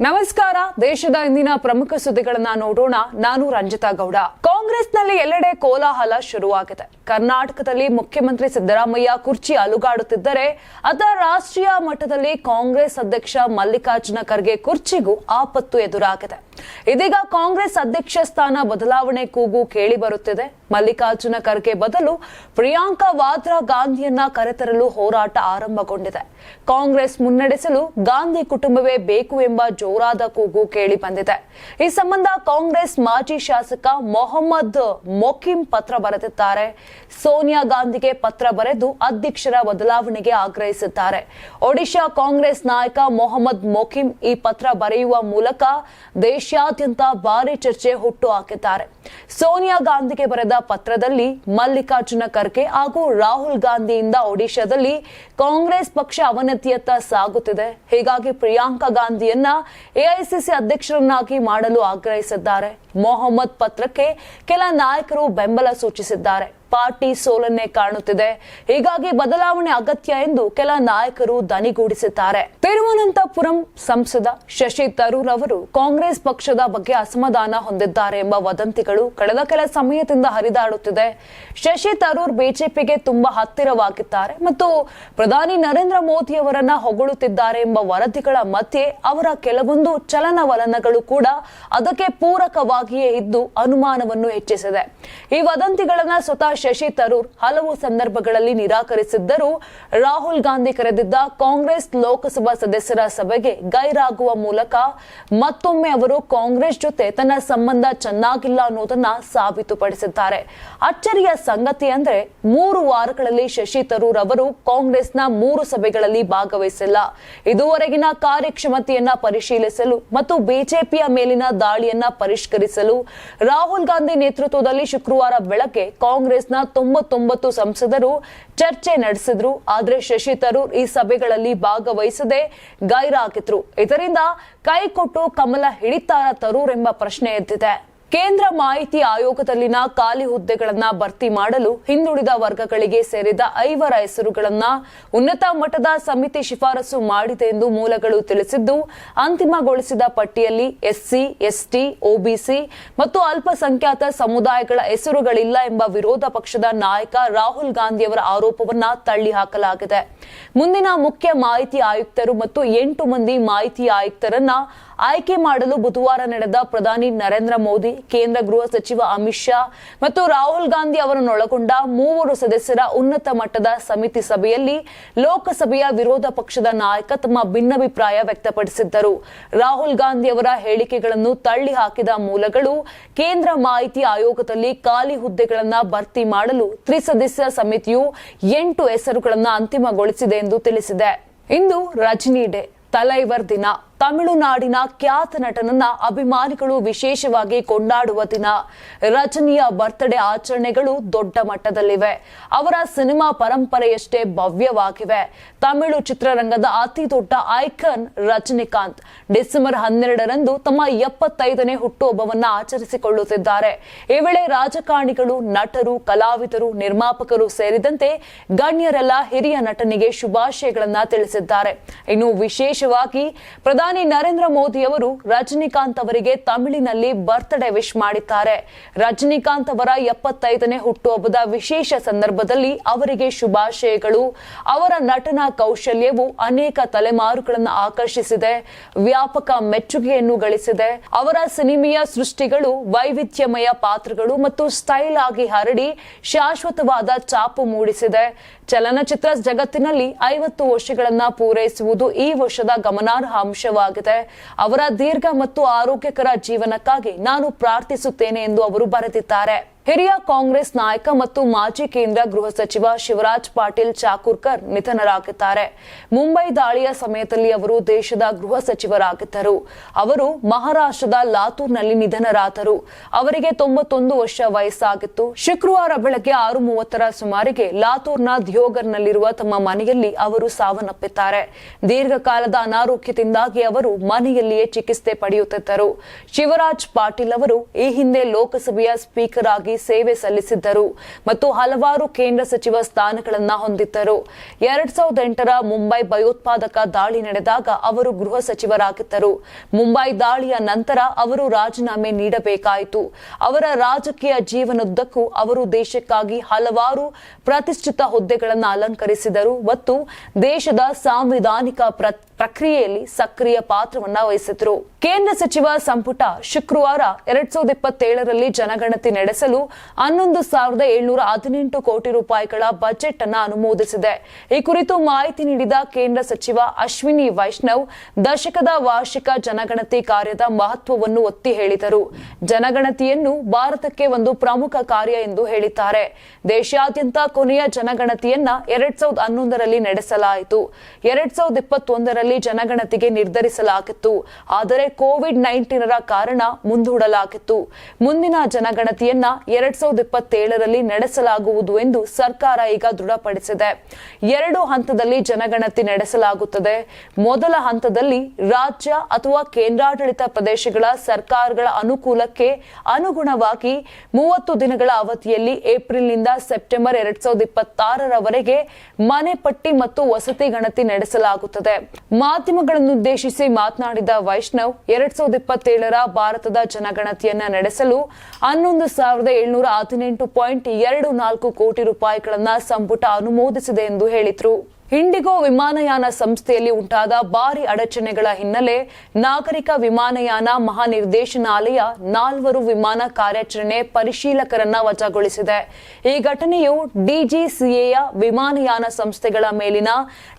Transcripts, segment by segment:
ನಮಸ್ಕಾರ. ದೇಶದ ಇಂದಿನ ಪ್ರಮುಖ ಸುದ್ದಿಗಳನ್ನ ನೋಡೋಣ. ನಾನು ರಂಜಿತಾ ಗೌಡ. ಕಾಂಗ್ರೆಸ್ನಲ್ಲಿ ಎಲ್ಲೆಡೆ ಕೋಲಾಹಲ ಶುರುವಾಗಿದೆ. ಕರ್ನಾಟಕದಲ್ಲಿ ಮುಖ್ಯಮಂತ್ರಿ ಸಿದ್ದರಾಮಯ್ಯ ಕುರ್ಚಿ ಅಲುಗಾಡುತ್ತಿದ್ದರೆ ರಾಷ್ಟ್ರೀಯ ಮಟ್ಟದಲ್ಲಿ ಕಾಂಗ್ರೆಸ್ ಅಧ್ಯಕ್ಷ ಮಲ್ಲಿಕಾರ್ಜುನ ಖರ್ಗೆ ಕುರ್ಚಿಗೂ ಆಪತ್ತು ಎದುರಾಗಿದೆ. ಇದೀಗ ಕಾಂಗ್ರೆಸ್ ಅಧ್ಯಕ್ಷ ಸ್ಥಾನ ಬದಲಾವಣೆ ಕೂಗು ಕೇಳಿ ಬರುತ್ತಿದೆ. ಮಲ್ಲಿಕಾರ್ಜುನ ಖರ್ಗೆ ಬದಲು ಪ್ರಿಯಾಂಕಾ ವಾದ್ರಾ ಗಾಂಧಿಯನ್ನ ಕರೆತರಲು ಹೋರಾಟ ಆರಂಭಗೊಂಡಿದೆ. ಕಾಂಗ್ರೆಸ್ ಮುನ್ನಡೆಸಲು ಗಾಂಧಿ ಕುಟುಂಬವೇ ಬೇಕು ಎಂಬ ಜೋರಾದ ಕೂಗು ಕೇಳಿ ಬಂದಿದೆ. ಈ ಸಂಬಂಧ ಕಾಂಗ್ರೆಸ್ ಮಾಜಿ ಶಾಸಕ ಮೊಹಮ್ಮದ್ ಮೊಕಿಂ ಪತ್ರ ಬರೆದಿದ್ದಾರೆ. ಸೋನಿಯಾ ಗಾಂಧಿಗೆ ಪತ್ರ ಬರೆದು ಅಧ್ಯಕ್ಷರ ಬದಲಾವಣೆಗೆ ಆಗ್ರಹಿಸಿದ್ದಾರೆ. ಒಡಿಶಾ ಕಾಂಗ್ರೆಸ್ ನಾಯಕ ಮೊಹಮ್ಮದ್ ಮೊಕಿಂ ಈ ಪತ್ರ ಬರೆಯುವ ಮೂಲಕ ದೇಶಾದ್ಯಂತ ಭಾರಿ ಚರ್ಚೆ ಹುಟ್ಟು ಹಾಕಿದ್ದಾರೆ. ಸೋನಿಯಾ ಗಾಂಧಿಗೆ ಬರೆದ ಪತ್ರದಲ್ಲಿ ಮಲ್ಲಿಕಾರ್ಜುನ ಖರ್ಗೆ ಹಾಗೂ ರಾಹುಲ್ ಗಾಂಧಿಯಿಂದ ಒಡಿಶಾದಲ್ಲಿ ಕಾಂಗ್ರೆಸ್ ಪಕ್ಷ ಅವನತಿಯತ್ತ ಸಾಗುತ್ತಿದೆ. ಹೀಗಾಗಿ ಪ್ರಿಯಾಂಕಾ ಗಾಂಧಿಯನ್ನ ಎಐಸಿಸಿ ಅಧ್ಯಕ್ಷರನ್ನಾಗಿ ಮಾಡಲು ಆಗ್ರಹಿಸಿದ್ದಾರೆ. ಮೊಹಮ್ಮದ್ ಪತ್ರಕ್ಕೆ ಕೆಲ ನಾಯಕರು ಬೆಂಬಲ ಸೂಚಿಸಿದ್ದಾರೆ. ಪಾರ್ಟಿ ಸೋಲನ್ನೇ ಕಾಣುತ್ತಿದೆ. ಹೀಗಾಗಿ ಬದಲಾವಣೆ ಅಗತ್ಯ ಎಂದು ಕೆಲ ನಾಯಕರು ದನಿಗೂಡಿಸಿದ್ದಾರೆ. ತಿರುವನಂತಪುರಂ ಸಂಸದ ಶಶಿ ತರೂರ್ ಅವರು ಕಾಂಗ್ರೆಸ್ ಪಕ್ಷದ ಬಗ್ಗೆ ಅಸಮಾಧಾನ ಹೊಂದಿದ್ದಾರೆ ಎಂಬ ವದಂತಿಗಳು ಕಳೆದ ಕೆಲ ಸಮಯದಿಂದ ಹರಿದಾಡುತ್ತಿದೆ. ಶಶಿ ತರೂರ್ ಬಿಜೆಪಿಗೆ ತುಂಬಾ ಹತ್ತಿರವಾಗಿದ್ದಾರೆ ಮತ್ತು ಪ್ರಧಾನಿ ನರೇಂದ್ರ ಮೋದಿ ಅವರನ್ನ ಹೊಗಳುತ್ತಿದ್ದಾರೆ ಎಂಬ ವರದಿಗಳ ಮಧ್ಯೆ ಅವರ ಕೆಲವೊಂದು ಚಲನವಲನಗಳು ಕೂಡ ಅದಕ್ಕೆ ಪೂರಕವಾಗಿಯೇ ಇದ್ದು ಅನುಮಾನವನ್ನು ಹೆಚ್ಚಿಸಿದೆ. ಈ ವದಂತಿಗಳನ್ನ ಸ್ವತಃ ಶಶಿ ತರೂರ್ ಹಲವು ಸಂದರ್ಭಗಳಲ್ಲಿ ನಿರಾಕರಿಸಿದ್ದರೂ ರಾಹುಲ್ ಗಾಂಧಿ ಕರೆದಿದ್ದ ಕಾಂಗ್ರೆಸ್ ಲೋಕಸಭಾ ಸದಸ್ಯರ ಸಭೆಗೆ ಗೈರಾಗುವ ಮೂಲಕ ಮತ್ತೊಮ್ಮೆ ಅವರು ಕಾಂಗ್ರೆಸ್ ಜೊತೆ ತನ್ನ ಸಂಬಂಧ ಚೆನ್ನಾಗಿಲ್ಲ ಅನ್ನೋದನ್ನ ಸಾಬೀತುಪಡಿಸಿದ್ದಾರೆ. ಅಚ್ಚರಿಯ ಸಂಗತಿ ಅಂದ್ರೆ ಮೂರು ವಾರಗಳಲ್ಲಿ ಶಶಿ ತರೂರ್ ಅವರು ಕಾಂಗ್ರೆಸ್ನ ಮೂರು ಸಭೆಗಳಲ್ಲಿ ಭಾಗವಹಿಸಿಲ್ಲ. ಇದುವರೆಗಿನ ಕಾರ್ಯಕ್ಷಮತೆಯನ್ನ ಪರಿಶೀಲಿಸಲು ಮತ್ತು ಬಿಜೆಪಿಯ ಮೇಲಿನ ದಾಳಿಯನ್ನ ಪರಿಷ್ಕರಿಸಲು ರಾಹುಲ್ ಗಾಂಧಿ ನೇತೃತ್ವದಲ್ಲಿ ಶುಕ್ರವಾರ ಬೆಳಗ್ಗೆ ಕಾಂಗ್ರೆಸ್ನ ತೊಂಬತ್ತೊಂಬತ್ತು ಸಂಸದರು ಚರ್ಚೆ ನಡೆಸಿದ್ರು, ಆದರೆ ಶಶಿ ತರೂರ್ ಈ ಸಭೆಗಳಲ್ಲಿ ಭಾಗವಹಿಸದೆ ಗೈರಾಗಿದ್ರು. ಇದರಿಂದ ಕೈಕೊಟ್ಟು ಕಮಲ ಹಿಡಿತಾರ ತರೂರ್ ಎಂಬ ಪ್ರಶ್ನೆ ಎದ್ದಿದೆ ಕೇಂದ್ರ ಮಾಹಿತಿ ಆಯೋಗದಲ್ಲಿನ ಖಾಲಿ ಹುದ್ದೆಗಳನ್ನು ಭರ್ತಿ ಮಾಡಲು ಹಿಂದುಳಿದ ವರ್ಗಗಳಿಗೆ ಸೇರಿದ ಐವರ ಹೆಸರುಗಳನ್ನು ಉನ್ನತ ಮಟ್ಟದ ಸಮಿತಿ ಶಿಫಾರಸು ಮಾಡಿದೆ ಎಂದು ಮೂಲಗಳು ತಿಳಿಸಿದ್ದು, ಅಂತಿಮಗೊಳಿಸಿದ ಪಟ್ಟಿಯಲ್ಲಿ ಎಸ್ಸಿ, ಎಸ್ಟಿ, ಒಬಿಸಿ ಮತ್ತು ಅಲ್ಪಸಂಖ್ಯಾತ ಸಮುದಾಯಗಳ ಹೆಸರುಗಳಿಲ್ಲ ಎಂಬ ವಿರೋಧ ಪಕ್ಷದ ನಾಯಕ ರಾಹುಲ್ ಗಾಂಧಿಯವರ ಆರೋಪವನ್ನು ತಳ್ಳಿ ಹಾಕಲಾಗಿದೆ ಮುಂದಿನ ಮುಖ್ಯ ಮಾಹಿತಿ ಆಯುಕ್ತರು ಮತ್ತು ಎಂಟು ಮಂದಿ ಮಾಹಿತಿ ಆಯುಕ್ತರನ್ನ ಆಯ್ಕೆ ಮಾಡಲು ಬುಧವಾರ ನಡೆದ ಪ್ರಧಾನಿ ನರೇಂದ್ರ ಮೋದಿ, ಕೇಂದ್ರ ಗೃಹ ಸಚಿವ ಅಮಿತ್ ಶಾ ಮತ್ತು ರಾಹುಲ್ ಗಾಂಧಿ ಅವರನ್ನೊಳಗೊಂಡ ಮೂವರು ಸದಸ್ಯರ ಉನ್ನತ ಮಟ್ಟದ ಸಮಿತಿ ಸಭೆಯಲ್ಲಿ ಲೋಕಸಭೆಯ ವಿರೋಧ ಪಕ್ಷದ ನಾಯಕ ತಮ್ಮ ಭಿನ್ನಾಭಿಪ್ರಾಯ ವ್ಯಕ್ತಪಡಿಸಿದ್ದರು. ರಾಹುಲ್ ಗಾಂಧಿ ಅವರ ಹೇಳಿಕೆಗಳನ್ನು ತಳ್ಳಿ ಹಾಕಿದ ಮೂಲಗಳು ಕೇಂದ್ರ ಮಾಹಿತಿ ಆಯೋಗದಲ್ಲಿ ಖಾಲಿ ಹುದ್ದೆಗಳನ್ನು ಭರ್ತಿ ಮಾಡಲು ತ್ರಿಸದಸ್ಯ ಸಮಿತಿಯು ಎಂಟು ಹೆಸರುಗಳನ್ನು ಅಂತಿಮಗೊಳಿಸಿದೆ. ಎಂದು ತಿಳಿಸಿದೆ. ಇಂದು ರಜನಿ ಡೇ ತಲೈವರ್ ದಿನ. ತಮಿಳುನಾಡಿನ ಖ್ಯಾತ ನಟನನ್ನ ಅಭಿಮಾನಿಗಳು ವಿಶೇಷವಾಗಿ ಕೊಂಡಾಡುವ ದಿನ. ರಜನಿಯ ಬರ್ತ್ಡೇ ಆಚರಣೆಗಳು ದೊಡ್ಡ ಮಟ್ಟದಲ್ಲಿವೆ. ಅವರ ಸಿನಿಮಾ ಪರಂಪರೆಯಷ್ಟೇ ಭವ್ಯವಾಗಿವೆ. ತಮಿಳು ಚಿತ್ರರಂಗದ ಅತಿ ದೊಡ್ಡ ಐಕನ್ ರಜನಿಕಾಂತ್ ಡಿಸೆಂಬರ್ ಹನ್ನೆರಡರಂದು ತಮ್ಮ ಎಪ್ಪತ್ತೈದನೇ ಹುಟ್ಟುಹಬ್ಬವನ್ನ ಆಚರಿಸಿಕೊಳ್ಳುತ್ತಿದ್ದಾರೆ. ಈ ವೇಳೆ ರಾಜಕಾರಣಿಗಳು, ನಟರು, ಕಲಾವಿದರು, ನಿರ್ಮಾಪಕರು ಸೇರಿದಂತೆ ಗಣ್ಯರೆಲ್ಲ ಹಿರಿಯ ನಟನಿಗೆ ಶುಭಾಶಯಗಳನ್ನ ತಿಳಿಸಿದ್ದಾರೆ. ಇನ್ನು ವಿಶೇಷವಾಗಿ ಪ್ರಧಾನಿ ನರೇಂದ್ರ ಮೋದಿ ಅವರು ರಜನಿಕಾಂತ್ ಅವರಿಗೆ ತಮಿಳಿನಲ್ಲಿ ಬರ್ತ್ಡೇ ವಿಶ್ ಮಾಡಿದ್ದಾರೆ. ರಜನಿಕಾಂತ್ ಅವರ ಎಪ್ಪತ್ತೈದನೇ ಹುಟ್ಟುಹಬ್ಬದ ವಿಶೇಷ ಸಂದರ್ಭದಲ್ಲಿ ಅವರಿಗೆ ಶುಭಾಶಯಗಳು. ಅವರ ನಟನಾ ಕೌಶಲ್ಯವು ಅನೇಕ ತಲೆಮಾರುಗಳನ್ನು ಆಕರ್ಷಿಸಿದೆ. ವ್ಯಾಪಕ ಮೆಚ್ಚುಗೆಯನ್ನು ಗಳಿಸಿದೆ. ಅವರ ಸಿನಿಮೆಯ ಸೃಷ್ಟಿಗಳು ವೈವಿಧ್ಯಮಯ ಪಾತ್ರಗಳು ಮತ್ತು ಸ್ಟೈಲ್ ಆಗಿ ಹರಡಿ ಶಾಶ್ವತವಾದ ಚಾಪು ಮೂಡಿಸಿದೆ. ಚಲನಚಿತ್ರ ಜಗತ್ತಿನಲ್ಲಿ ಐವತ್ತು ವರ್ಷಗಳನ್ನ ಪೂರೈಸುವುದು ಈ ವರ್ಷದ ಗಮನಾರ್ಹ ಅಂಶವಾಗಿದೆ. ಅವರ ದೀರ್ಘ ಮತ್ತು ಆರೋಗ್ಯಕರ ಜೀವನಕ್ಕಾಗಿ ನಾನು ಪ್ರಾರ್ಥಿಸುತ್ತೇನೆ ಎಂದು ಅವರು ಬರೆದಿದ್ದಾರೆ. ಹಿರಿಯ ಕಾಂಗ್ರೆಸ್ ನಾಯಕ ಮತ್ತು ಮಾಜಿ ಕೇಂದ್ರ ಗೃಹ ಸಚಿವ ಶಿವರಾಜ್ ಪಾಟೀಲ್ ಚಾಕೂರ್ಕರ್ ನಿಧನರಾಗಿದ್ದಾರೆ. ಮುಂಬೈ ದಾಳಿಯ ಸಮಯದಲ್ಲಿ ಅವರು ದೇಶದ ಗೃಹ ಸಚಿವರಾಗಿದ್ದರು. ಅವರು ಮಹಾರಾಷ್ಟ್ರದ ಲಾತೂರ್ನಲ್ಲಿ ನಿಧನರಾದರು. ಅವರಿಗೆ ತೊಂಬತ್ತೊಂದು ವರ್ಷ ವಯಸ್ಸಾಗಿತ್ತು. ಶುಕ್ರವಾರ ಬೆಳಗ್ಗೆ ಆರು ಮೂವತ್ತರ ಸುಮಾರಿಗೆ ಲಾತೂರ್ನ ದಿಯೋಗರ್ನಲ್ಲಿರುವ ತಮ್ಮ ಮನೆಯಲ್ಲಿ ಅವರು ಸಾವನ್ನಪ್ಪಿದ್ದಾರೆ. ದೀರ್ಘಕಾಲದ ಅನಾರೋಗ್ಯದಿಂದಾಗಿ ಅವರು ಮನೆಯಲ್ಲಿಯೇ ಚಿಕಿತ್ಸೆ ಪಡೆಯುತ್ತಿದ್ದರು. ಶಿವರಾಜ್ ಪಾಟೀಲ್ ಅವರು ಈ ಹಿಂದೆ ಲೋಕಸಭೆಯ ಸ್ಪೀಕರ್ ಸೇವೆ ಸಲ್ಲಿಸಿದ್ದರು ಮತ್ತು ಹಲವಾರು ಕೇಂದ್ರ ಸಚಿವ ಸ್ಥಾನಗಳನ್ನು ಹೊಂದಿದ್ದರು. ಎರಡ್ ಸಾವಿರದ ಎಂಟರ ಮುಂಬೈ ಭಯೋತ್ಪಾದಕ ದಾಳಿ ನಡೆದಾಗ ಅವರು ಗೃಹ ಸಚಿವರಾಗಿದ್ದರು. ಮುಂಬೈ ದಾಳಿಯ ನಂತರ ಅವರು ರಾಜೀನಾಮೆ ನೀಡಬೇಕಾಯಿತು. ಅವರ ರಾಜಕೀಯ ಜೀವನದುದ್ದಕ್ಕೂ ಅವರು ದೇಶಕ್ಕಾಗಿ ಹಲವಾರು ಪ್ರತಿಷ್ಠಿತ ಹುದ್ದೆಗಳನ್ನು ಅಲಂಕರಿಸಿದರು ಮತ್ತು ದೇಶದ ಸಾಂವಿಧಾನಿಕ ಪ್ರಕ್ರಿಯೆಯಲ್ಲಿ ಸಕ್ರಿಯ ಪಾತ್ರವನ್ನ ವಹಿಸಿದ್ರು. ಕೇಂದ್ರ ಸಚಿವ ಸಂಪುಟ ಶುಕ್ರವಾರ ಎರಡ್ ಸಾವಿರದ ಇಪ್ಪತ್ತೇಳರಲ್ಲಿ ಜನಗಣತಿ ನಡೆಸಲು ಹನ್ನೊಂದು ಸಾವಿರದ ಏಳ್ನೂರ ಹದಿನೆಂಟು ಕೋಟಿ ರೂಪಾಯಿಗಳ ಬಜೆಟ್ ಅನ್ನ ಅನುಮೋದಿಸಿದೆ. ಈ ಕುರಿತು ಮಾಹಿತಿ ನೀಡಿದ ಕೇಂದ್ರ ಸಚಿವ ಅಶ್ವಿನಿ ವೈಷ್ಣವ್, ದಶಕದ ವಾರ್ಷಿಕ ಜನಗಣತಿ ಕಾರ್ಯದ ಮಹತ್ವವನ್ನು ಒತ್ತಿ ಹೇಳಿದರು. ಜನಗಣತಿಯನ್ನು ಭಾರತಕ್ಕೆ ಒಂದು ಪ್ರಮುಖ ಕಾರ್ಯ ಎಂದು ಹೇಳಿದ್ದಾರೆ. ದೇಶಾದ್ಯಂತ ಕೊನೆಯ ಜನಗಣತಿಯನ್ನ ಎರಡ್ ಸಾವಿರದ ಹನ್ನೊಂದರಲ್ಲಿ ನಡೆಸಲಾಯಿತು. ಎರಡ್ ಸಾವಿರದ ಇಪ್ಪತ್ತೊಂದರಲ್ಲಿ ಜನಗಣತಿಗೆ ನಿರ್ಧರಿಸಲಾಗಿತ್ತು. ಆದರೆ ಕೋವಿಡ್ ನೈನ್ಟೀನರ ಕಾರಣ ಮುಂದೂಡಲಾಗಿತ್ತು. ಮುಂದಿನ ಜನಗಣತಿಯನ್ನ ಎರಡ್ ಸಾವಿರದ ಇಪ್ಪತ್ತೇಳರಲ್ಲಿ ನಡೆಸಲಾಗುವುದು ಎಂದು ಸರ್ಕಾರ ಈಗ ದೃಢಪಡಿಸಿದೆ. ಎರಡು ಹಂತದಲ್ಲಿ ಜನಗಣತಿ ನಡೆಸಲಾಗುತ್ತದೆ. ಮೊದಲ ಹಂತದಲ್ಲಿ ರಾಜ್ಯ ಅಥವಾ ಕೇಂದ್ರಾಡಳಿತ ಪ್ರದೇಶಗಳ ಸರ್ಕಾರಗಳ ಅನುಕೂಲಕ್ಕೆ ಅನುಗುಣವಾಗಿ ಮೂವತ್ತು ದಿನಗಳ ಅವಧಿಯಲ್ಲಿ ಏಪ್ರಿಲ್ನಿಂದ ಸೆಪ್ಟೆಂಬರ್ ಎರಡ್ ಸಾವಿರದ ಇಪ್ಪತ್ತಾರರವರೆಗೆ ಮನೆ ಪಟ್ಟಿ ಮತ್ತು ವಸತಿ ಗಣತಿ ನಡೆಸಲಾಗುತ್ತದೆ. ಮಾಧ್ಯಮಗಳನ್ನುದ್ದೇಶಿಸಿ ಮಾತನಾಡಿದ ವೈಷ್ಣವ್, ಎರಡ್ ಸಾವಿರದ ಇಪ್ಪತ್ತೇಳರ ಭಾರತದ ಜನಗಣತಿಯನ್ನ ನಡೆಸಲು ಹನ್ನೊಂದು ಸಾವಿರದ ಏಳ್ನೂರ ಹದಿನೆಂಟು ಪಾಯಿಂಟ್ ಎರಡು ನಾಲ್ಕು ಕೋಟಿ ರೂಪಾಯಿಗಳನ್ನ ಸಂಪುಟ ಅನುಮೋದಿಸಿದೆ ಎಂದು ಹೇಳಿದ್ರು. ಇಂಡಿಗೋ ವಿಮಾನಯಾನ ಸಂಸ್ಥೆಯಲ್ಲಿ ಉಂಟಾದ ಭಾರಿ ಅಡಚಣೆಗಳ ಹಿನ್ನೆಲೆ ನಾಗರಿಕ ವಿಮಾನಯಾನ ಮಹಾನಿರ್ದೇಶನಾಲಯ ನಾಲ್ವರು ವಿಮಾನ ಕಾರ್ಯಾಚರಣೆ ಪರಿಶೀಲಕರನ್ನ ವಜಾಗೊಳಿಸಿದೆ. ಈ ಘಟನೆಯು ಡಿಜಿಸಿಎಯ ವಿಮಾನಯಾನ ಸಂಸ್ಥೆಗಳ ಮೇಲಿನ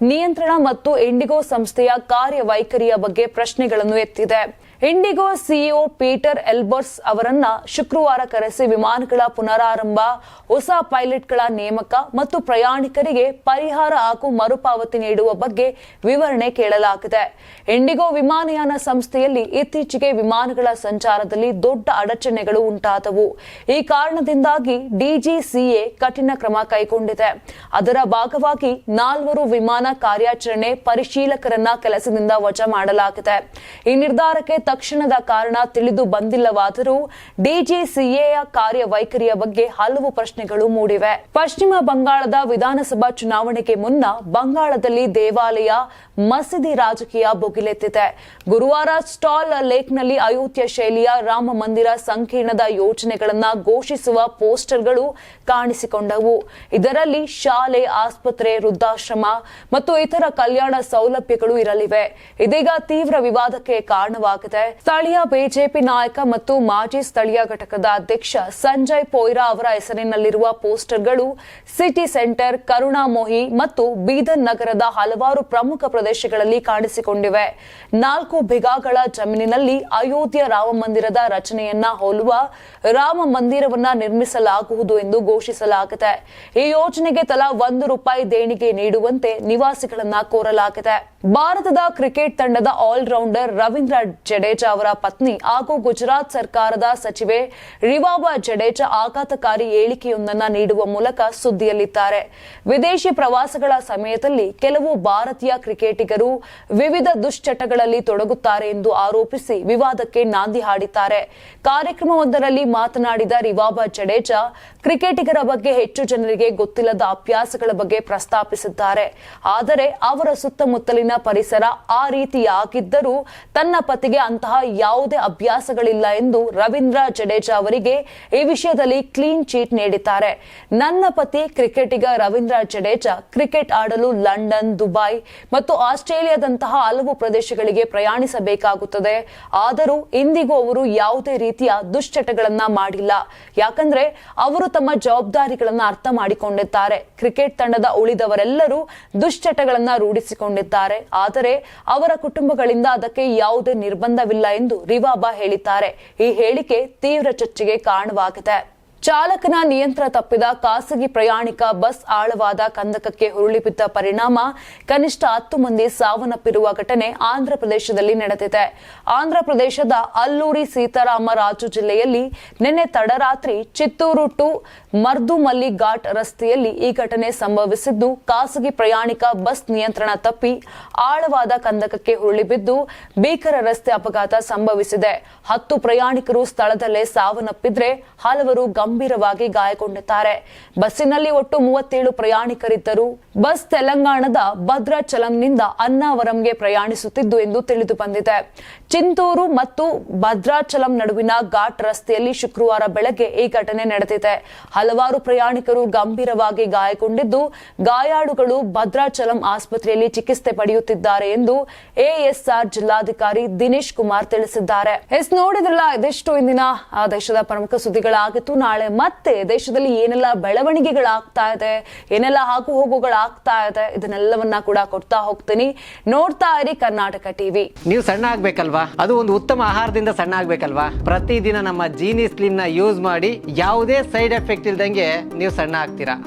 ನಿಯಂತ್ರಣ ಮತ್ತು ಇಂಡಿಗೋ ಸಂಸ್ಥೆಯ ಕಾರ್ಯವೈಖರಿಯ ಬಗ್ಗೆ ಪ್ರಶ್ನೆಗಳನ್ನು ಎತ್ತಿದೆ. ಇಂಡಿಗೋ ಸಿಇಒ ಪೀಟರ್ ಎಲ್ಬರ್ಸ್ ಅವರನ್ನ ಶುಕ್ರವಾರ ಕರೆಸಿ ವಿಮಾನಗಳ ಪುನರಾರಂಭ, ಹೊಸ ಪೈಲಟ್ಗಳ ನೇಮಕ ಮತ್ತು ಪ್ರಯಾಣಿಕರಿಗೆ ಪರಿಹಾರ ಹಾಗೂ ಮರುಪಾವತಿ ನೀಡುವ ಬಗ್ಗೆ ವಿವರಣೆ ಕೇಳಲಾಗಿದೆ. ಇಂಡಿಗೋ ವಿಮಾನಯಾನ ಸಂಸ್ಥೆಯಲ್ಲಿ ಇತ್ತೀಚೆಗೆ ವಿಮಾನಗಳ ಸಂಚಾರದಲ್ಲಿ ದೊಡ್ಡ ಅಡಚಣೆಗಳು ಉಂಟಾದವು. ಈ ಕಾರಣದಿಂದಾಗಿ ಡಿಜಿಸಿಎ ಕಠಿಣ ಕ್ರಮ ಕೈಗೊಂಡಿದೆ. ಅದರ ಭಾಗವಾಗಿ ನಾಲ್ವರು ವಿಮಾನ ಕಾರ್ಯಾಚರಣೆ ಪರಿಶೀಲಕರನ್ನ ಕೆಲಸದಿಂದ ವಜಾ ಮಾಡಲಾಗಿದೆ. ಈ ನಿರ್ಧಾರಕ್ಕೆ ತಕ್ಷಣದ ಕಾರಣ ತಿಳಿದು ಬಂದಿಲ್ಲವಾದರೂ ಡಿಜಿಸಿಎಯ ಕಾರ್ಯವೈಖರಿಯ ಬಗ್ಗೆ ಹಲವು ಪ್ರಶ್ನೆಗಳು ಮೂಡಿವೆ. ಪಶ್ಚಿಮ ಬಂಗಾಳದ ವಿಧಾನಸಭಾ ಚುನಾವಣೆಗೆ ಮುನ್ನ ಬಂಗಾಳದಲ್ಲಿ ದೇವಾಲಯ ಮಸೀದಿ ರಾಜಕೀಯ ಭುಗಿಲೆತ್ತಿದೆ. ಗುರುವಾರ ಸ್ಟಾಲ್ ಲೇಕ್ನಲ್ಲಿ ಅಯೋಧ್ಯ ಶೈಲಿಯ ರಾಮ ಮಂದಿರ ಸಂಕೀರ್ಣದ ಯೋಜನೆಗಳನ್ನ ಘೋಷಿಸುವ ಪೋಸ್ಟರ್ಗಳು ಕಾಣಿಸಿಕೊಂಡವು. ಇದರಲ್ಲಿ ಶಾಲೆ, ಆಸ್ಪತ್ರೆ, ವೃದ್ಧಾಶ್ರಮ ಮತ್ತು ಇತರ ಕಲ್ಯಾಣ ಸೌಲಭ್ಯಗಳು ಇರಲಿವೆ. ಇದೀಗ ತೀವ್ರ ವಿವಾದಕ್ಕೆ ಕಾರಣವಾಗಿದೆ. ಸ್ಥಳೀಯ ಬಿಜೆಪಿ ನಾಯಕ ಮತ್ತು ಮಾಜಿ ಸ್ಥಳೀಯ ಘಟಕದ ಅಧ್ಯಕ್ಷ ಸಂಜಯ್ ಪೋಯ್ರಾ ಅವರ ಹೆಸರಿನಲ್ಲಿರುವ ಪೋಸ್ಟರ್ಗಳು ಸಿಟಿ ಸೆಂಟರ್, ಕರುಣಾಮೋಹಿ ಮತ್ತು ಬೀದರ್ ನಗರದ ಹಲವಾರು ಪ್ರಮುಖ ಪ್ರದೇಶಗಳಲ್ಲಿ ಕಾಣಿಸಿಕೊಂಡಿವೆ. ನಾಲ್ಕು ಬಿಗಾಗಳ ಜಮೀನಿನಲ್ಲಿ ಅಯೋಧ್ಯ ರಾಮ ಮಂದಿರದ ರಚನೆಯನ್ನ ಹೋಲುವ ರಾಮ ಮಂದಿರವನ್ನ ನಿರ್ಮಿಸಲಾಗುವುದು ಎಂದು ಘೋಷಿಸಲಾಗಿದೆ. ಈ ಯೋಜನೆಗೆ ತಲಾ ಒಂದು ರೂಪಾಯಿ ದೇಣಿಗೆ ನೀಡುವಂತೆ ನಿವಾಸಿಗಳನ್ನ ಕೋರಲಾಗಿದೆ. ಭಾರತದ ಕ್ರಿಕೆಟ್ ತಂಡದ ಆಲ್ರೌಂಡರ್ ರವೀಂದ್ರ ಜಡೇಜಾ ಅವರ ಪತ್ನಿ ಹಾಗೂ ಗುಜರಾತ್ ಸರ್ಕಾರದ ಸಚಿವೆ ರಿವಾಬಾ ಜಡೇಜಾ ಆಘಾತಕಾರಿ ಹೇಳಿಕೆಯೊಂದನ್ನು ನೀಡುವ ಮೂಲಕ ಸುದ್ದಿಯಲ್ಲಿದ್ದಾರೆ. ವಿದೇಶಿ ಪ್ರವಾಸಗಳ ಸಮಯದಲ್ಲಿ ಕೆಲವು ಭಾರತೀಯ ಕ್ರಿಕೆಟಿಗರು ವಿವಿಧ ದುಶ್ಚಟಗಳಲ್ಲಿ ತೊಡಗುತ್ತಾರೆ ಎಂದು ಆರೋಪಿಸಿ ವಿವಾದಕ್ಕೆ ನಾಂದಿ ಹಾಡಿದ್ದಾರೆ. ಕಾರ್ಯಕ್ರಮವೊಂದರಲ್ಲಿ ಮಾತನಾಡಿದ ರಿವಾಬಾ ಜಡೇಜಾ, ಕ್ರಿಕೆಟಿಗರ ಬಗ್ಗೆ ಹೆಚ್ಚು ಜನರಿಗೆ ಗೊತ್ತಿಲ್ಲದ ಅಭ್ಯಾಸಗಳ ಬಗ್ಗೆ ಪ್ರಸ್ತಾಪಿಸಿದ್ದಾರೆ. ಆದರೆ ಅವರ ಸುತ್ತಮುತ್ತಲಿನ ಪರಿಸರ ಆ ರೀತಿಯಾಗಿದ್ದರೂ ತನ್ನ ಪತಿಗೆ ಅಂತಹ ಯಾವುದೇ ಅಭ್ಯಾಸಗಳಿಲ್ಲ ಎಂದು ರವೀಂದ್ರ ಜಡೇಜಾ ಅವರಿಗೆ ಈ ವಿಷಯದಲ್ಲಿ ಕ್ಲೀನ್ ಚೀಟ್ ನೀಡಿದ್ದಾರೆ. ನನ್ನ ಪತಿ ಕ್ರಿಕೆಟಿಗ ರವೀಂದ್ರ ಜಡೇಜಾ ಕ್ರಿಕೆಟ್ ಆಡಲು ಲಂಡನ್ ದುಬೈ ಮತ್ತು ಆಸ್ಟ್ರೇಲಿಯಾದಂತಹ ಹಲವು ಪ್ರದೇಶಗಳಿಗೆ ಪ್ರಯಾಣಿಸಬೇಕಾಗುತ್ತದೆ. ಆದರೂ ಇಂದಿಗೂ ಅವರು ಯಾವುದೇ ರೀತಿಯ ದುಶ್ಚಟಗಳನ್ನ ಮಾಡಿಲ್ಲ. ಯಾಕಂದ್ರೆ ಅವರು ತಮ್ಮ ಜವಾಬ್ದಾರಿಗಳನ್ನ ಅರ್ಥ ಮಾಡಿಕೊಂಡಿದ್ದಾರೆ. ಕ್ರಿಕೆಟ್ ತಂಡದ ಉಳಿದವರೆಲ್ಲರೂ ದುಶ್ಚಟಗಳನ್ನ ರೂಢಿಸಿಕೊಂಡಿದ್ದಾರೆ. ಆದರೆ ಅವರ ಕುಟುಂಬಗಳಿಂದ ಅದಕ್ಕೆ ಯಾವುದೇ ನಿರ್ಬಂಧವಿಲ್ಲ ಎಂದು ರಿವಾಬಾ ಹೇಳಿದ್ದಾರೆ. ಈ ಹೇಳಿಕೆ ತೀವ್ರ ಚರ್ಚೆಗೆ ಕಾರಣವಾಗಿದೆ. ಚಾಲಕನ ನಿಯಂತ್ರಣ ತಪ್ಪಿದ ಖಾಸಗಿ ಪ್ರಯಾಣಿಕ ಬಸ್ ಆಳವಾದ ಕಂದಕಕ್ಕೆ ಉರುಳಿ ಬಿದ್ದ ಪರಿಣಾಮ ಕನಿಷ್ಠ ಹತ್ತು ಮಂದಿ ಸಾವನ್ನಪ್ಪಿರುವ ಘಟನೆ ಆಂಧ್ರಪ್ರದೇಶದಲ್ಲಿ ನಡೆದಿದೆ. ಆಂಧ್ರಪ್ರದೇಶದ ಅಲ್ಲೂರಿ ಸೀತಾರಾಮರಾಜು ಜಿಲ್ಲೆಯಲ್ಲಿ ನಿನ್ನೆ ತಡರಾತ್ರಿ ಚಿತ್ತೂರು ಟು ಮರ್ದುಮಲ್ಲಿ ಘಾಟ್ ರಸ್ತೆಯಲ್ಲಿ ಈ ಘಟನೆ ಸಂಭವಿಸಿದ್ದು, ಖಾಸಗಿ ಪ್ರಯಾಣಿಕ ಬಸ್ ನಿಯಂತ್ರಣ ತಪ್ಪಿ ಆಳವಾದ ಕಂದಕಕ್ಕೆ ಉರುಳಿ ಬಿದ್ದು ಭೀಕರ ರಸ್ತೆ ಅಪಘಾತ ಸಂಭವಿಸಿದೆ. ಹತ್ತು ಪ್ರಯಾಣಿಕರು ಸ್ಥಳದಲ್ಲೇ ಸಾವನ್ನಪ್ಪಿದ್ರೆ ಹಲವರು ಗಂಭೀರವಾಗಿ ಗಾಯಗೊಂಡಿದ್ದಾರೆ. ಬಸ್ಸಿನಲ್ಲಿ ಒಟ್ಟು ಮೂವತ್ತೇಳು ಪ್ರಯಾಣಿಕರಿದ್ದರು ಬಸ್ ತೆಲಂಗಾಣದ ಭದ್ರಾಚಲಂನಿಂದ ಅನ್ನಾವರಂಗೆ ಪ್ರಯಾಣಿಸುತ್ತಿದ್ದು ಎಂದು ತಿಳಿದು ಬಂದಿದೆ. ಚಿಂತೂರು ಮತ್ತು ಭದ್ರಾಚಲಂ ನಡುವಿನ ಘಾಟ್ ರಸ್ತೆಯಲ್ಲಿ ಶುಕ್ರವಾರ ಬೆಳಗ್ಗೆ ಈ ಘಟನೆ ನಡೆದಿದೆ. ಹಲವಾರು ಪ್ರಯಾಣಿಕರು ಗಂಭೀರವಾಗಿ ಗಾಯಗೊಂಡಿದ್ದು, ಗಾಯಾಳುಗಳು ಭದ್ರಾಚಲಂ ಆಸ್ಪತ್ರೆಯಲ್ಲಿ ಚಿಕಿತ್ಸೆ ಪಡೆಯುತ್ತಿದ್ದಾರೆ ಎಂದು ಎಎಸ್ಆರ್ ಜಿಲ್ಲಾಧಿಕಾರಿ ದಿನೇಶ್ ಕುಮಾರ್ ತಿಳಿಸಿದ್ದಾರೆ. ಎಸ್ ನೋಡಿದ್ರಲ್ಲ, ಇದಿಷ್ಟು ಇಂದಿನ ದೇಶದ ಪ್ರಮುಖ ಸುದ್ದಿಗಳಾಗಿತ್ತು. ನಾಳೆ ಮತ್ತೆ ದೇಶದಲ್ಲಿ ಏನೆಲ್ಲ ಬೆಳವಣಿಗೆಗಳಾಗ್ತಾ ಇದೆ, ಏನೆಲ್ಲ ಹಾಗು ಹೋಗುಗಳಾಗ್ತಾ ಇದೆ, ಇದನ್ನೆಲ್ಲವನ್ನ ಕೂಡ ಕೊಡ್ತಾ ಹೋಗ್ತೀನಿ. ನೋಡ್ತಾ ಇರಿ ಕರ್ನಾಟಕ ಟಿವಿ. ನೀವು ಸಣ್ಣ ಆಗ್ಬೇಕಲ್ವಾ? ಅದು ಒಂದು ಉತ್ತಮ ಆಹಾರದಿಂದ ಸಣ್ಣ ಆಗ್ಬೇಕಲ್ವಾ? ಪ್ರತಿದಿನ ನಮ್ಮ ಜೀನಿ ಸ್ಲಿಮ್ನ ಯೂಸ್ ಮಾಡಿ ಯಾವುದೇ ಸೈಡ್ ಎಫೆಕ್ಟ್ ಇಲ್ದಂಗೆ ನೀವು ಸಣ್ಣ ಆಗ್ತೀರಾ?